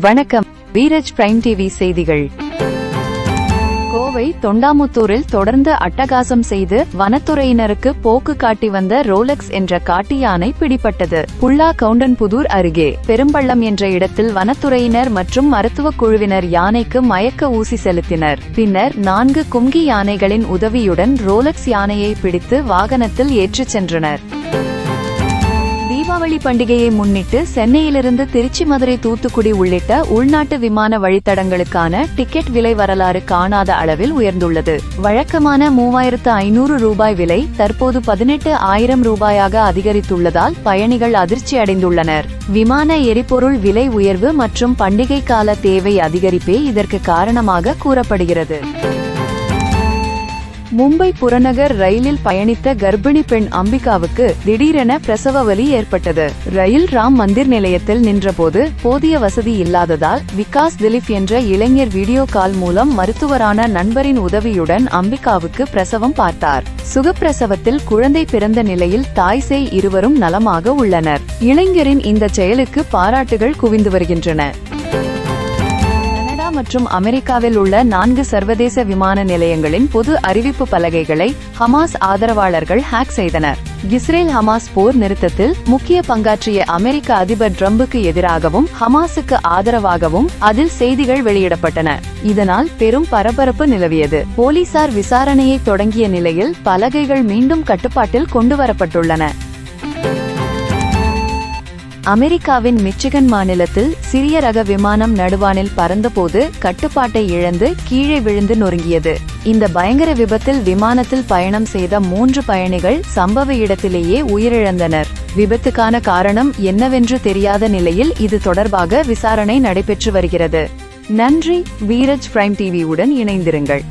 வணக்கம். வீரஜ் prime TV செய்திகள். கோவை தொண்டாமுத்தூரில் தொடர்ந்து அட்டகாசம் செய்து வனத்துறையினருக்கு போக்கு காட்டி வந்த ரோலக்ஸ் என்ற காட்டு யானை பிடிபட்டது. புல்லா கவுண்டன்புதூர் அருகே. பெரும்பள்ளம் என்ற இடத்தில் வனத்துறையினர் மற்றும் மருத்துவக் குழுவினர் யானைக்கு மயக்க ஊசி செலுத்தினர். பின்னர் நான்கு கும்கி யானைகளின் உதவியுடன் ரோலக்ஸ் யானையை பிடித்து வாகனத்தில் ஏற்றிச் சென்றனர். தீபாவளி பண்டிகையை முன்னிட்டு சென்னையிலிருந்து திருச்சி மதுரை தூத்துக்குடி உள்ளிட்ட உள்நாட்டு விமான வழித்தடங்களுக்கான டிக்கெட் விலை வரலாறு காணாத அளவில் உயர்ந்துள்ளது. வழக்கமான மூவாயிரத்து ஐநூறு ரூபாய் விலை தற்போது பதினெட்டு ஆயிரம் ரூபாயாக அதிகரித்துள்ளதால் பயணிகள் அதிர்ச்சி அடைந்துள்ளனர். விமான எரிபொருள் விலை உயர்வு மற்றும் பண்டிகை கால தேவை அதிகரிப்பே இதற்கு காரணமாக கூறப்படுகிறது. மும்பை புறநகர் ரயிலில் பயணித்த கர்ப்பிணி பெண் அம்பிகாவுக்கு திடீரென பிரசவ வலி ஏற்பட்டது. ரயில் ராம் மந்திர் நிலையத்தில் நின்றபோது போதிய வசதி இல்லாததால் விகாஸ் திலீப் என்ற இளைஞர் வீடியோ கால் மூலம் மருத்துவரான நண்பரின் உதவியுடன் அம்பிகாவுக்கு பிரசவம் பார்த்தார். சுகப்பிரசவத்தில் குழந்தை பிறந்த நிலையில் தாய் சேய் இருவரும் நலமாக உள்ளனர். இளைஞரின் இந்த செயலுக்கு பாராட்டுகள் குவிந்து வருகின்றன. மற்றும் அமெரிக்காவில் உள்ள நான்கு சர்வதேச விமான நிலையங்களின் பொது அறிவிப்பு பலகைகளை ஹமாஸ் ஆதரவாளர்கள் ஹேக் செய்தனர். இஸ்ரேல் ஹமாஸ் போர் நிறுத்தத்தில் முக்கிய பங்காற்றிய அமெரிக்க அதிபர் ட்ரம்புக்கு எதிராகவும் ஹமாஸுக்கு ஆதரவாகவும் அதில் செய்திகள் வெளியிடப்பட்டன. இதனால் பெரும் பரபரப்பு நிலவியது. போலீசார் விசாரணையை தொடங்கிய நிலையில் பலகைகள் மீண்டும் கட்டுப்பாட்டில் கொண்டுவரப்பட்டுள்ளன. அமெரிக்காவின் மிச்சிகன் மாநிலத்தில் சிறிய ரக விமானம் நடுவானில் பறந்தபோது கட்டுப்பாட்டை இழந்து கீழே விழுந்து நொறுங்கியது. இந்த பயங்கர விபத்தில் விமானத்தில் பயணம் செய்த மூன்று பயணிகள் சம்பவ இடத்திலேயே உயிரிழந்தனர். விபத்துக்கான காரணம் என்னவென்று தெரியாத நிலையில் இது தொடர்பாக விசாரணை நடைபெற்று வருகிறது. நன்றி வீரஜ் பிரைம் டிவியுடன் இணைந்திருங்கள்.